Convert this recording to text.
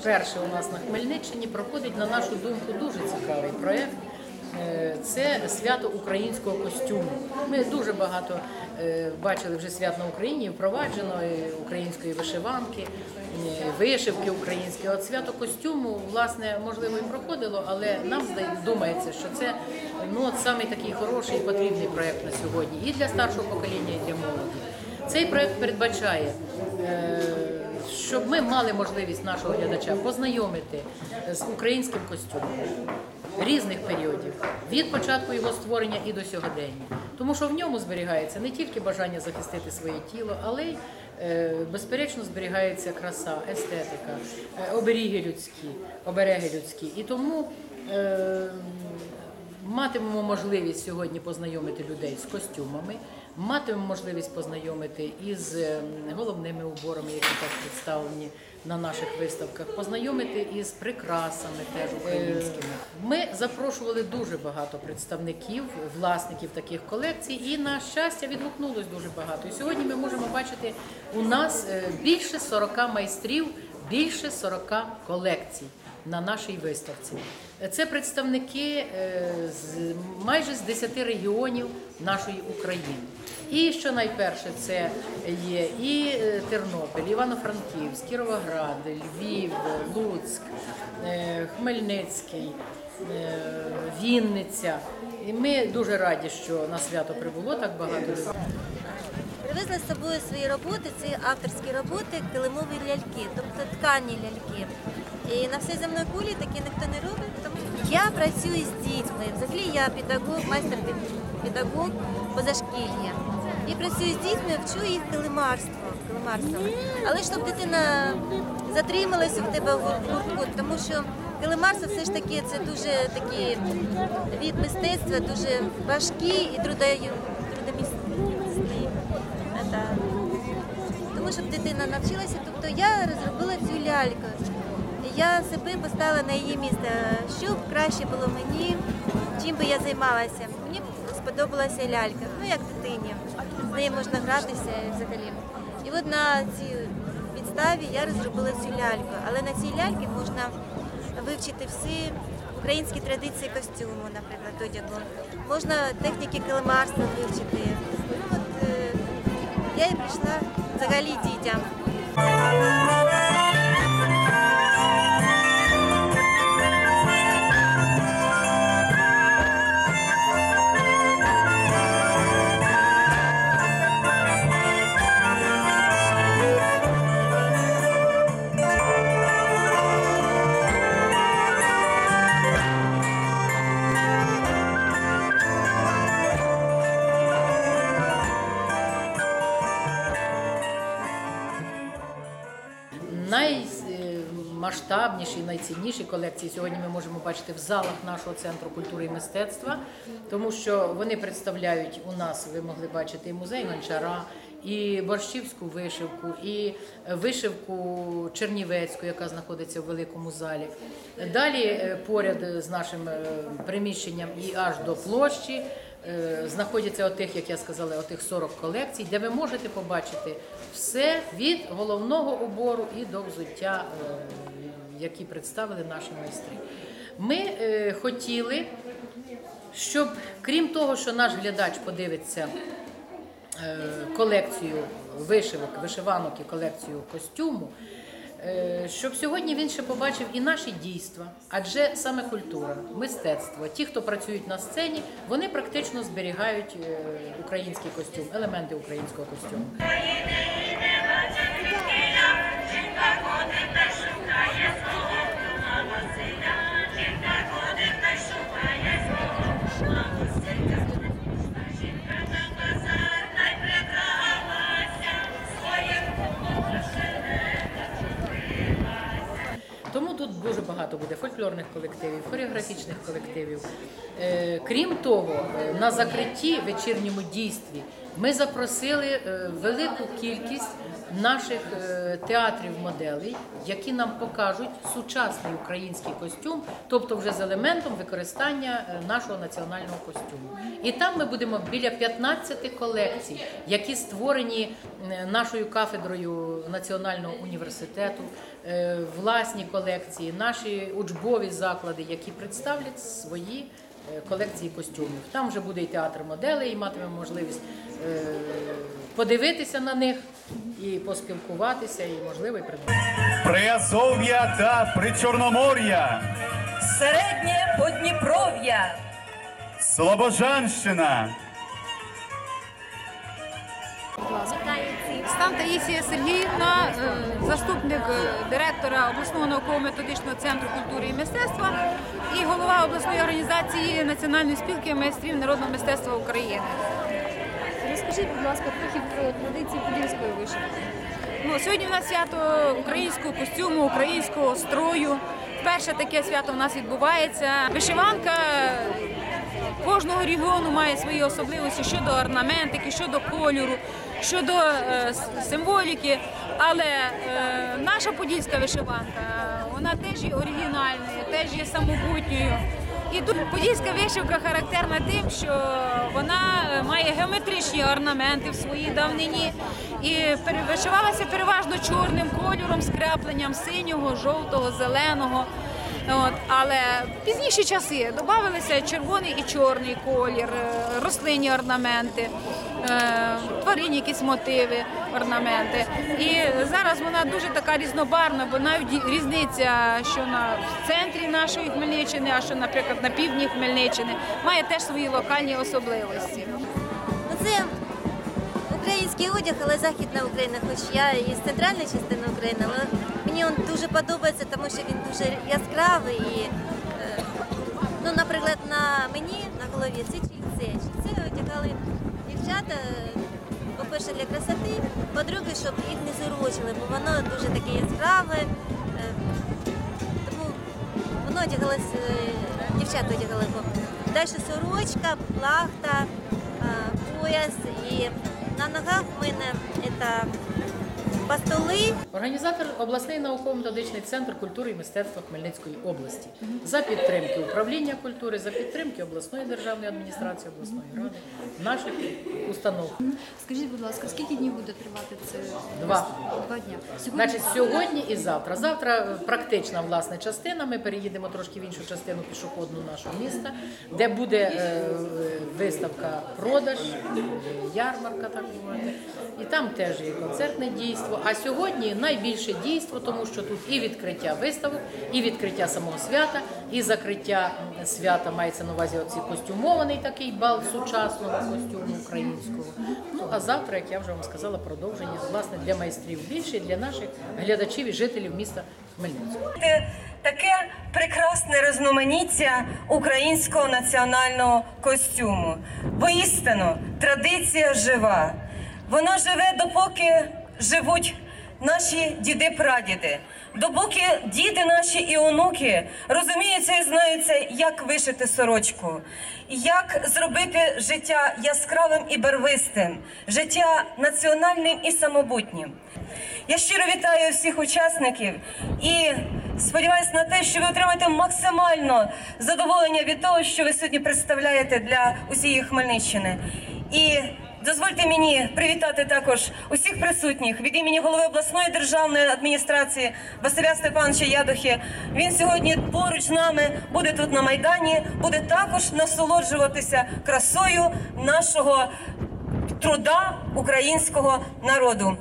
вперше у нас на Хмельниччині проходить, на нашу думку, дуже цікавий проєкт. Е, Це свято українського костюму. Ми дуже багато е, бачили вже свят на Україні, впроваджено української вишиванки, е, вишивки українські. От свято костюму, власне, можливо, і проходило, але нам думається, що це ну от саме такий хороший і потрібний проєкт на сьогодні і для старшого покоління, і для молоді. Цей проєкт передбачає. Щоб ми мали можливість нашого глядача познайомити з українським костюмом різних періодів від початку його створення і до сьогодення, тому що в ньому зберігається не тільки бажання захистити своє тіло, але й е, безперечно зберігається краса, естетика, е, оберіги людські, обереги людські. І тому е, матимемо можливість сьогодні познайомити людей з костюмами, матимемо можливість познайомити із е, головними уборами, які так представлені на наших виставках, познайомити із прикрасами теж українськими. Ми запрошували дуже багато представників, власників таких колекцій, і на щастя відгукнулось дуже багато. І сьогодні ми можемо бачити у нас е, більше 40 майстрів, більше 40 колекцій на нашій виставці. Це представники е, з майже з 10 регіонів нашої України. І що найперше, це є і е, Тернопіль, Івано-Франківськ, Кіровоград, Львів, Луцьк, е, Хмельницький, Вінниця. І ми дуже раді, що на свято прибуло так багато людей. Привезли з собою свої роботи, це авторські роботи, килимові ляльки, тобто ткані ляльки. І на всій земної кулі такі ніхто не робить. Тому я працюю з дітьми. Взагалі я педагог, майстер педагог позашкілля. І працюю з дітьми, вчу їх килимарство. килимарству. Але щоб дитина затрималася в тебе в гуртку, тому що килимарство все ж таки це дуже такий від мистецтва, дуже важкий і трудою- щоб дитина навчилася, тобто я розробила цю ляльку. Я себе поставила на її місце, щоб краще було мені, чим би я займалася. Мені сподобалася лялька, ну як дитині. З нею можна гратися взагалі. І от на цій підставі я розробила цю ляльку. Але на цій ляльці можна вивчити всі українські традиції костюму, наприклад, одягу. Можна техніки килимарства вивчити. Я і прийшла взагалі дітям. Наймасштабніші, найцінніші колекції сьогодні ми можемо бачити в залах нашого центру культури і мистецтва, тому що вони представляють у нас, ви могли бачити, і музей гончара, і борщівську вишивку, і вишивку чернівецьку, яка знаходиться в великому залі. Далі е, поряд з нашим е, приміщенням і аж до площі. Е, знаходяться отих, як я сказала, отих 40 колекцій, де ви можете побачити все від головного убору і до взуття, е, які представили наші майстри. Ми е, хотіли, щоб крім того, що наш глядач подивиться колекцію вишивок, вишиванок і колекцію костюму. Е, Щоб сьогодні він ще побачив і наші дійства, адже саме культура, мистецтво, ті, хто працюють на сцені, вони практично зберігають е, український костюм, елементи українського костюму. Дуже багато буде фольклорних колективів, хореографічних колективів. Е, Крім того, е, на закритті вечірньому дійстві Ми запросили е, велику кількість наших е, театрів моделей, які нам покажуть сучасний український костюм, тобто вже з елементом використання е, нашого національного костюму. І там ми будемо біля 15 колекцій, які створені нашою кафедрою Національного університету, власні колекції, наші учбові заклади, які представлять свої колекції костюмів. Там вже буде і театр моделей, і матимемо можливість е, подивитися на них і поспілкуватися, і можливо і придбати. Приазов'я та Причорномор'я, Середнє Подніпров'я, Слобожанщина, Стан Таїсія Сергіївна, е, заступник е, директора обласного науково-методичного центру культури і мистецтва і голова обласної організації Національної спілки майстрів народного мистецтва України. Розкажіть, будь ласка, трохи про традиції подільської вишивки. Ну, сьогодні у нас свято українського костюму, українського строю. Перше таке свято в нас відбувається. Вишиванка кожного регіону має свої особливості щодо орнаментики, щодо кольору, щодо е, символіки. Але е, наша подільська вишиванка, вона теж є оригінальною, теж є самобутньою. І тут подільська вишивка характерна тим, що вона е, має геометричні орнаменти в своїй давнині і вишивалася переважно чорним кольором з крапленням синього, жовтого, зеленого. От, але пізніші часи додавалися червоний і чорний колір, е, рослинні орнаменти, е, тваринні якісь мотиви, орнаменти. І зараз вона дуже така різнобарвна, бо навіть різниця, що на в центрі нашої Хмельниччини, а що, наприклад, на півдні Хмельниччини, має теж свої локальні особливості. Ну, це український одяг, але Західна Україна, хоч я із центральної частини України, але мені він дуже подобається, тому що він дуже яскравий. І, е, ну, наприклад, на мені на голові це чільце. Чільце одягали дівчата, е, по-перше, для красоти, по-друге, щоб їх не зурочили, бо воно дуже таке яскраве. е, Тому воно одягалось, дівчата одягали. Далі сорочка, плахта, пояс і на ногах в мене це постоли. Організатор обласний науково-методичний центр культури і мистецтва Хмельницької області за підтримки управління культури, за підтримки обласної державної адміністрації, обласної ради, наших установ. Скажіть, будь ласка, скільки днів буде тривати це? Два. Два дня. Значить, сьогодні і завтра. Завтра е, практична власне частина. Ми переїдемо трошки в іншу частину пішохідну нашого міста, де буде е, виставка продаж, ярмарка, так мовити. І там теж є концертне дійство. А сьогодні найбільше дійство, тому що тут і відкриття виставок, і відкриття самого свята, і закриття свята мається на увазі оці костюмований такий бал сучасного костюму українського. Ну а завтра, як я вже вам сказала, продовження власне для майстрів більше і для наших глядачів і жителів міста Хмельницького. Таке прекрасне різноманіття українського національного костюму. Воістину, традиція жива. Вона живе допоки живуть наші діди-прадіди. Допоки діти наші і онуки розуміються і знаються, як вишити сорочку, як зробити життя яскравим і барвистим, життя національним і самобутнім. Я щиро вітаю всіх учасників і сподіваюся на те, що ви отримаєте максимально задоволення від того, що ви сьогодні представляєте для усієї Хмельниччини. І дозвольте мені привітати також усіх присутніх від імені голови обласної державної адміністрації Василя Степановича Ядохи. Він сьогодні поруч з нами буде тут на майдані, буде також насолоджуватися красою нашого труда українського народу.